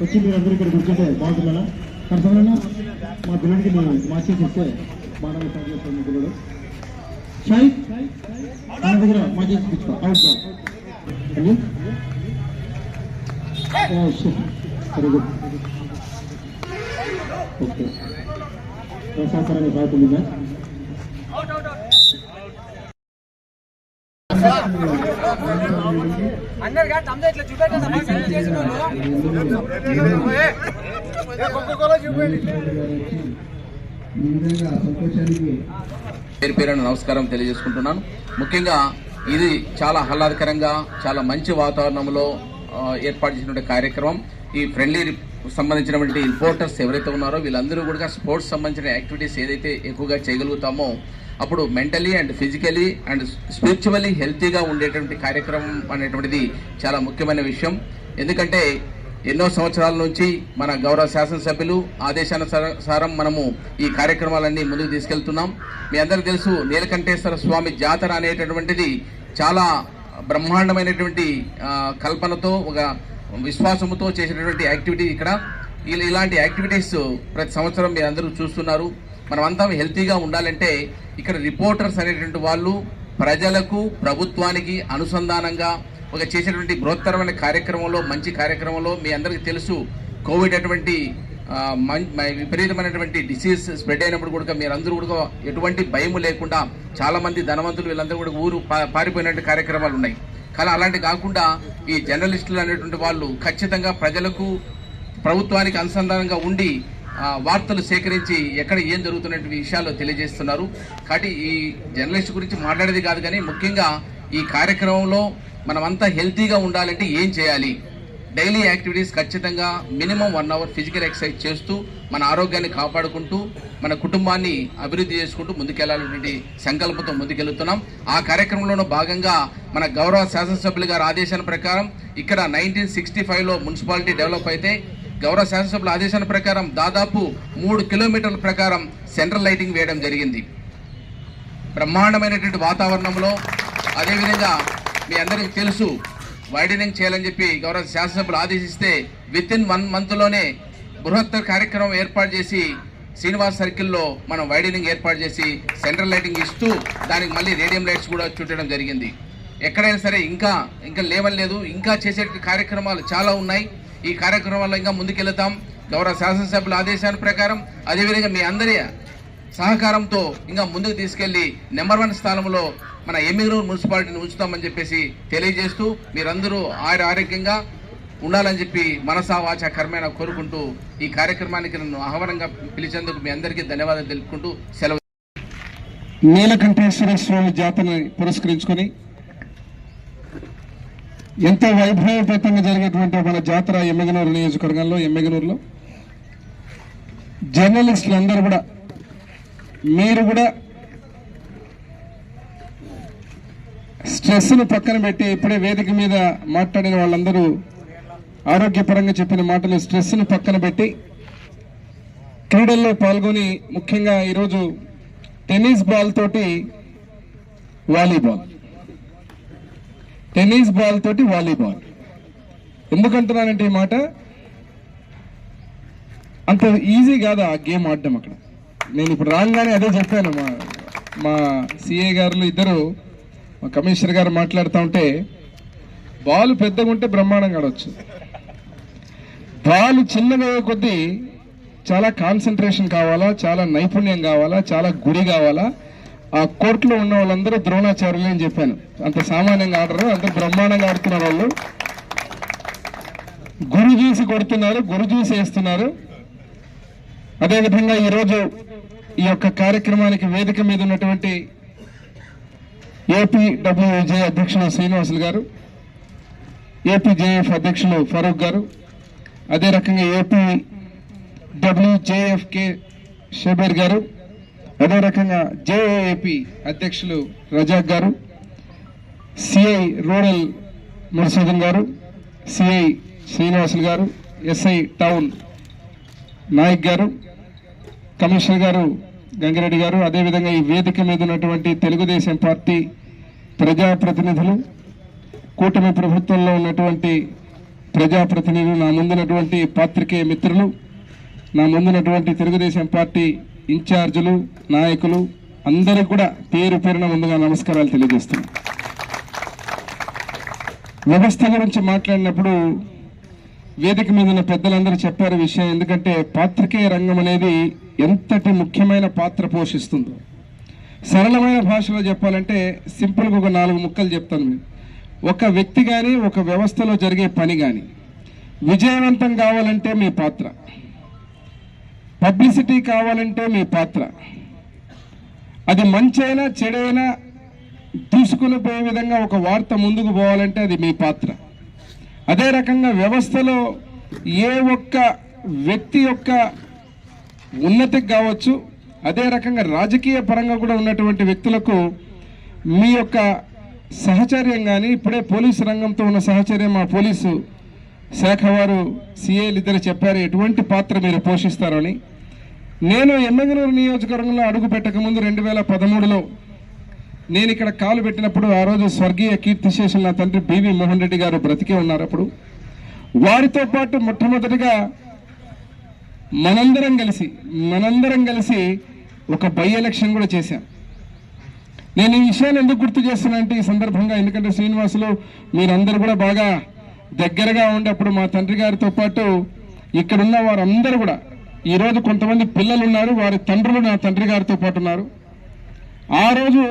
వచ్చి మీరు అందరూ ఇక్కడికి కూర్చుంటే బాగుంటుందా కనపడనా మా పిల్లడికి మీరు మార్చేసి ఇస్తే బాగా పని చేస్తాను మీ పిల్లడు షాయి మన దగ్గర మార్చేసి తెచ్చుకో out ball very good. Okay. ప్రశాసనాన్ని బాగుంటుంది పేరు తమ్ముడు ఇట్లా చేసిన పేరు పేరున నమస్కారం తెలియజేసుకుంటున్నాను. ముఖ్యంగా ఇది చాలా ఆహ్లాదకరంగా చాలా మంచి వాతావరణంలో ఏర్పాటు చేసినటువంటి కార్యక్రమం. ఈ ఫ్రెండ్లీ సంబంధించినటువంటి ఇంపోర్టర్స్ ఎవరైతే ఉన్నారో వీళ్ళందరూ కూడా స్పోర్ట్స్ సంబంధించిన యాక్టివిటీస్ ఏదైతే ఎక్కువగా చేయగలుగుతామో అప్పుడు mentally and physically and spiritually హెల్తీగా ఉండేటువంటి కార్యక్రమం అనేటువంటిది చాలా ముఖ్యమైన విషయం. ఎందుకంటే ఎన్నో సంవత్సరాల నుంచి మన గౌరవ శాసనసభ్యులు ఆదేశానుసారం మనము ఈ కార్యక్రమాలన్నీ ముందుకు తీసుకెళ్తున్నాం. మీ అందరికీ తెలుసు నీలకంఠేశ్వర స్వామి జాతర అనేటటువంటిది చాలా బ్రహ్మాండమైనటువంటి కల్పనతో ఒక విశ్వాసముతో చేసినటువంటి యాక్టివిటీ ఇక్కడ. ఇలాంటి యాక్టివిటీస్ ప్రతి సంవత్సరం మీరు అందరూ చూస్తున్నారు. మనమంతా హెల్తీగా ఉండాలంటే ఇక్కడ రిపోర్టర్స్ అనేటువంటి వాళ్ళు ప్రజలకు ప్రభుత్వానికి అనుసంధానంగా ఒక చేసేటువంటి బృహత్తరమైన కార్యక్రమంలో మంచి కార్యక్రమంలో మీ అందరికీ తెలుసు కోవిడ్ అటువంటి మం- విపరీతమైనటువంటి డిసీజ్ స్ప్రెడ్ అయినప్పుడు కూడా మీరందరూ కూడా ఎటువంటి భయం లేకుండా చాలా మంది ధనవంతులు వీళ్ళందరూ కూడా ఊరు పా- పారిపోయినటువంటి కార్యక్రమాలు ఉన్నాయి. కానీ అలాంటి కాకుండా ఈ జర్నలిస్టులు అనేటువంటి వాళ్ళు ఖచ్చితంగా ప్రజలకు ప్రభుత్వానికి అనుసంధానంగా ఉండి వార్తలు సేకరించి ఎక్కడ ఏం జరుగుతున్న విషయాలు తెలియజేస్తున్నారు. కాబట్టి ఈ జర్నలిస్ట్ గురించి మాట్లాడేది కాదు కానీ ముఖ్యంగా ఈ కార్యక్రమంలో మనమంతా హెల్తీగా ఉండాలంటే ఏం చేయాలి? డైలీ యాక్టివిటీస్ ఖచ్చితంగా minimum one hour physical exercise చేస్తూ మన ఆరోగ్యాన్ని కాపాడుకుంటూ మన కుటుంబాన్ని అభివృద్ధి చేసుకుంటూ ముందుకెళ్ళాలనేటువంటి సంకల్పంతో ముందుకెళ్తున్నాం. ఆ కార్యక్రమంలోనూ భాగంగా మన గౌరవ శాసనసభ్యులు గారి ఆదేశాల ప్రకారం ఇక్కడ నైన్టీన్ సిక్స్టీ ఫైవ్లో మున్సిపాలిటీ డెవలప్ అయితే గౌరవ శాసనసభ్యుల ఆదేశాల ప్రకారం దాదాపు మూడు కిలోమీటర్ల ప్రకారం సెంట్రల్ లైటింగ్ వేయడం జరిగింది. బ్రహ్మాండమైనటువంటి వాతావరణంలో అదేవిధంగా మీ అందరికీ తెలుసు వైడనింగ్ చేయాలని చెప్పి గౌరవ శాసనసభ్యులు ఆదేశిస్తే విత్ ఇన్ వన్ మంత్లోనే బృహత్తర కార్యక్రమం ఏర్పాటు చేసి శ్రీనివాస్ సర్కిల్లో మనం వైడనింగ్ ఏర్పాటు చేసి సెంట్రల్ లైటింగ్ ఇస్తూ దానికి మళ్ళీ రేడియం లైట్స్ కూడా చుట్టడం జరిగింది. ఎక్కడైనా సరే ఇంకా ఇంకా లేవలేదు ఇంకా చేసే కార్యక్రమాలు చాలా ఉన్నాయి. ఈ కార్యక్రమాల్లో ఇంకా ముందుకెళ్తాం. గౌరవ శాసనసభ్యుల ఆదేశాల ప్రకారం అదేవిధంగా మీ అందరి సహకారంతో ఇంకా ముందుకు తీసుకెళ్ళి నెంబర్ వన్ స్థానంలో మన ఎమ్మిగనూరు మున్సిపాలిటీని ఉంచుతామని చెప్పేసి తెలియజేస్తూ మీరందరూ ఆరు ఆరోగ్యంగా ఉండాలని చెప్పి మనసా వాచ కర్మేణ కోరుకుంటూ ఈ కార్యక్రమానికి నన్ను ఆహ్వానంగా పిలిచేందుకు మీ అందరికీ ధన్యవాదాలు తెలుపుకుంటూ సెలవు. నీలకంఠేశ్వర స్వామి జాతరని పురస్కరించుకొని ఎంతో వైభవపేతంగా జరిగేటువంటి మన జాతర ఎమ్మెగనూరు నియోజకవర్గంలో ఎమ్మెగనూరులో? జర్నలిస్టులు అందరూ కూడా మీరు కూడా స్ట్రెస్ను పక్కన పెట్టి ఇప్పుడే వేదిక మీద మాట్లాడిన వాళ్ళందరూ ఆరోగ్యపరంగా చెప్పిన మాటలు స్ట్రెస్ను పక్కన పెట్టి క్రీడల్లో పాల్గొని ముఖ్యంగా ఈరోజు టెన్నిస్ బాల్ తోటి వాలీబాల్. టెన్నిస్ బాల్ తోటి వాలీబాల్. ఎందుకంటున్నానంటే ఈ మాట? అంత ఈజీ కాదు ఆ గేమ్ ఆడడం అక్కడ. నేను ఇప్పుడు రాగానే అదే చెప్పాను మా మా సిఏ గారు ఇద్దరు మా కమిషనర్ గారు మాట్లాడుతూ ఉంటే బాల్ పెద్దగా ఉంటే బ్రహ్మాండంగా ఆడవచ్చు బాల్ చిన్నగా కొద్దీ చాలా కాన్సన్ట్రేషన్ కావాలా చాలా నైపుణ్యం కావాలా చాలా గురి కావాలా ఆ కోర్టులో ఉన్న వాళ్ళందరూ ద్రోణాచార్యులు అని చెప్పాను. అంత సామాన్యంగా ఆడరు అంత బ్రహ్మాండంగా ఆడుతున్నారు వాళ్ళు. గురు చూసి కొడుతున్నారు గురు చూసి వేస్తున్నారు. అదేవిధంగా ఈరోజు ఈ యొక్క కార్యక్రమానికి వేదిక మీద ఉన్నటువంటి ఏపీ డబ్ల్యూజే అధ్యక్షులు శ్రీనివాసులు గారు ఏపీజేఎఫ్ అధ్యక్షులు ఫరూక్ గారు అదే రకంగా ఏపీ డబ్ల్యూజేఎఫ్కే షబీర్ గారు అదే రకంగా జేఏపీ అధ్యక్షులు రజాక్ గారు సిఐ రూరల్ మురసీదన్ గారు సిఐ శ్రీనివాసులు గారు ఎస్ఐ టౌన్ నాయక్ గారు కమిషనర్ గారు గంగిరెడ్డి గారు అదేవిధంగా ఈ వేదిక మీద ఉన్నటువంటి తెలుగుదేశం పార్టీ ప్రజాప్రతినిధులు కూటమి ప్రభుత్వంలో ఉన్నటువంటి ప్రజాప్రతినిధులు నా ముందున్నటువంటి పాత్రికేయ మిత్రులు నా ముందున్నటువంటి తెలుగుదేశం పార్టీ ఇన్ఛార్జీలు నాయకులు అందరికి కూడా పేరు పేరున ముందుగా నమస్కారాలు తెలియజేస్తున్నాను వ్యవస్థ గురించి మాట్లాడినప్పుడు వేదిక మీద ఉన్న పెద్దలందరూ చెప్పారు విషయం ఎందుకంటే పాత్రికేయ రంగం అనేది ఎంతటి ముఖ్యమైన పాత్ర పోషిస్తుందో. సరళమైన భాషలో చెప్పాలంటే సింపుల్గా ఒక నాలుగు ముక్కలు చెప్తాను మేము ఒక వ్యక్తి కానీ ఒక వ్యవస్థలో జరిగే పని కానీ విజయవంతం కావాలంటే మీ పాత్ర. పబ్లిసిటీ కావాలంటే మీ పాత్ర. అది మంచైనా చెడైనా దూసుకుని పోయే విధంగా ఒక వార్త ముందుకు పోవాలంటే అది మీ పాత్ర. అదే రకంగా వ్యవస్థలో ఏ ఒక్క వ్యక్తి యొక్క ఉన్నతికి కావచ్చు అదే రకంగా రాజకీయ పరంగా కూడా ఉన్నటువంటి వ్యక్తులకు మీ యొక్క సహచర్యం కానీ ఇప్పుడే పోలీసు రంగంతో ఉన్న సహచర్యం మా పోలీసు శాఖ వారు సిఐలు ఇద్దరు చెప్పారు ఎటువంటి పాత్ర మీరు పోషిస్తారని. నేను ఎమ్మెగనూరు నియోజకవర్గంలో అడుగు పెట్టక ముందు రెండు వేల పదమూడులో నేను ఇక్కడ కాలు పెట్టినప్పుడు ఆ రోజు స్వర్గీయ కీర్తిశేషులు నా తండ్రి బివి మోహన్ రెడ్డి గారు బ్రతికే ఉన్నారు అప్పుడు. వారితో పాటు మొట్టమొదటిగా మనందరం కలిసి మనందరం కలిసి ఒక బై ఎలక్షన్ కూడా చేశాం. నేను ఈ విషయాన్ని ఎందుకు గుర్తు చేస్తున్నా అంటే ఈ సందర్భంగా ఎందుకంటే శ్రీనివాసులు మీరందరూ కూడా బాగా దగ్గరగా ఉండేప్పుడు మా తండ్రి గారితో పాటు ఇక్కడున్న వారందరూ కూడా ఈరోజు కొంతమంది పిల్లలు ఉన్నారు వారి తండ్రులు నా తండ్రి గారితో పాటు ఉన్నారు. ఆ రోజు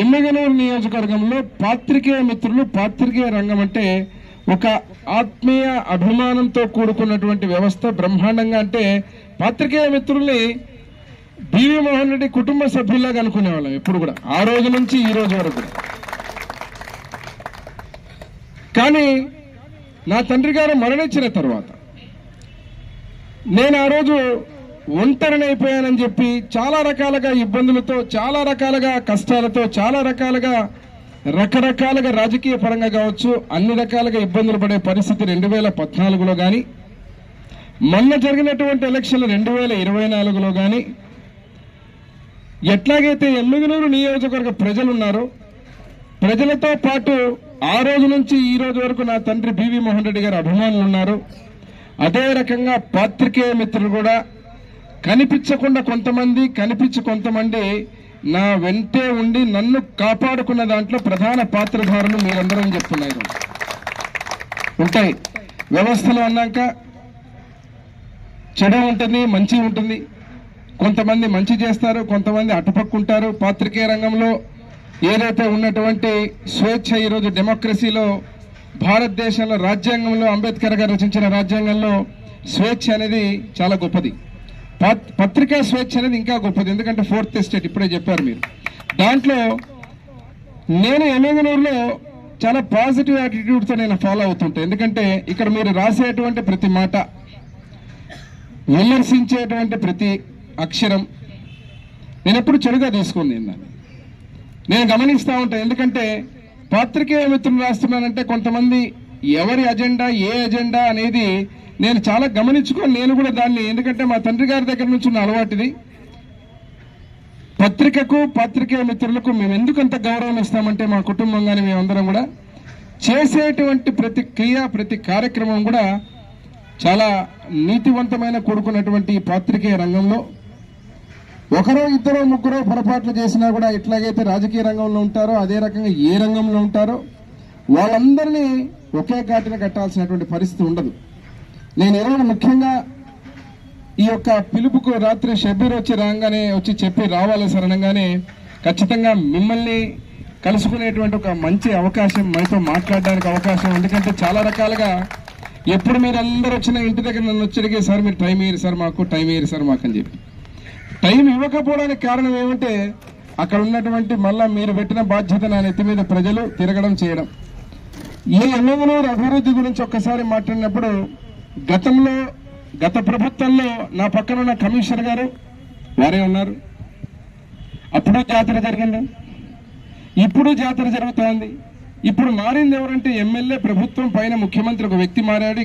ఎమ్మెగనూరు నియోజకవర్గంలో పాత్రికేయ మిత్రులు పాత్రికేయ రంగం అంటే ఒక ఆత్మీయ అభిమానంతో కూడుకున్నటువంటి వ్యవస్థ బ్రహ్మాండంగా అంటే పాత్రికేయ మిత్రుల్ని బివి మోహన్ రెడ్డి కుటుంబ సభ్యుల్లాగా అనుకునేవాళ్ళం ఎప్పుడు కూడా. ఆ రోజు నుంచి ఈ రోజు వరకు కానీ నా తండ్రి గారు మరణించిన తర్వాత నేను ఆ రోజు ఒంటరిని అయిపోయానని చెప్పి చాలా రకాలుగా ఇబ్బందులతో చాలా రకాలుగా కష్టాలతో చాలా రకాలుగా రకరకాలుగా రాజకీయ పరంగా కావచ్చు అన్ని రకాలుగా ఇబ్బందులు పడే పరిస్థితి రెండు వేల పద్నాలుగులో కానీ మొన్న జరిగినటువంటి ఎలక్షన్లు రెండు వేల ఇరవై నాలుగులో కానీ ఎట్లాగైతే ఎమ్మిగనూరు నియోజకవర్గ ప్రజలున్నారో ప్రజలతో పాటు ఆ రోజు నుంచి ఈ రోజు వరకు నా తండ్రి బీవీ మోహన్ రెడ్డి గారు అభిమానులు ఉన్నారు అదే రకంగా పాత్రికేయ మిత్రులు కూడా కనిపించకుండా కొంతమంది కనిపించి కొంతమంది నా వెంటే ఉండి నన్ను కాపాడుకున్న దాంట్లో ప్రధాన పాత్రధారులు మీరందరూ చెప్తున్నారు. ఉంటాయి. వ్యవస్థలో అన్నాక చెడు ఉంటుంది మంచి ఉంటుంది. కొంతమంది మంచి చేస్తారు కొంతమంది అటుపక్కుంటారు. పాత్రికేయ రంగంలో ఏదైతే ఉన్నటువంటి స్వేచ్ఛ ఈరోజు డెమోక్రసీలో భారతదేశంలో రాజ్యాంగంలో అంబేద్కర్ గారు రచించిన రాజ్యాంగంలో స్వేచ్ఛ అనేది చాలా గొప్పది. పత్రికా స్వేచ్ఛ అనేది ఇంకా గొప్పది. ఎందుకంటే ఫోర్త్ ఎస్టేట్ ఇప్పుడే చెప్పారు మీరు. దాంట్లో నేను ఎమ్మెగనూరులో చాలా పాజిటివ్ యాటిట్యూడ్తో నేను ఫాలో అవుతుంటాను ఎందుకంటే ఇక్కడ మీరు రాసేటువంటి ప్రతి మాట విమర్శించేటువంటి ప్రతి అక్షరం నేను ఎప్పుడు చెడుగా తీసుకుంది దాన్ని. నేను గమనిస్తూ ఉంటాను ఎందుకంటే పాత్రికేయ మిత్రులు రాస్తున్నానంటే కొంతమంది ఎవరి అజెండా ఏ అజెండా అనేది నేను చాలా గమనించుకొని నేను కూడా దాన్ని ఎందుకంటే మా తండ్రి గారి దగ్గర నుంచి ఉన్న అలవాటిది. పత్రికకు పాత్రికేయ మిత్రులకు మేము ఎందుకు అంత గౌరవం ఇస్తామంటే మా కుటుంబం కానీ మేమందరం కూడా చేసేటువంటి ప్రతి క్రియ ప్రతి కార్యక్రమం కూడా చాలా నీతివంతమైన కూడుకున్నటువంటి పాత్రికేయ రంగంలో ఒకరో ఇద్దరో ముగ్గురో పొరపాట్లు చేసినా కూడా ఎట్లాగైతే రాజకీయ రంగంలో ఉంటారో అదే రకంగా ఏ రంగంలో ఉంటారో వాళ్ళందరినీ ఒకే ఘాటిన కట్టాల్సినటువంటి పరిస్థితి ఉండదు. నేను ఈరోజు ముఖ్యంగా ఈ యొక్క పిలుపుకు రాత్రి షబ్బీర్ వచ్చి రాగానే వచ్చి చెప్పి రావాలి సరణంగానే ఖచ్చితంగా మిమ్మల్ని కలుసుకునేటువంటి ఒక మంచి అవకాశం మనతో మాట్లాడడానికి అవకాశం ఎందుకంటే చాలా రకాలుగా ఎప్పుడు మీరు అందరూ వచ్చిన ఇంటి దగ్గర నన్ను వచ్చి సార్ మీరు టైం ఇయ్యారు సార్ మాకు టైం ఇయ్యారు సార్ మాకు అని చెప్పి. టైం ఇవ్వకపోవడానికి కారణం ఏమంటే అక్కడ ఉన్నటువంటి మళ్ళా మీరు పెట్టిన బాధ్యత నా నెత్తి మీద ప్రజలు తిరగడం చేయడం. ఈ ఎమ్మెగనూరు అభివృద్ధి గురించి ఒక్కసారి మాట్లాడినప్పుడు గతంలో గత ప్రభుత్వంలో నా పక్కన ఉన్న కమిషనర్ గారు వారే ఉన్నారు. అప్పుడు జాతర జరిగింది. ఇప్పుడు జాతర జరుగుతోంది. ఇప్పుడు మారింది ఎవరంటే ఎమ్మెల్యే ప్రభుత్వం పైన ముఖ్యమంత్రి ఒక వ్యక్తి మారాడు.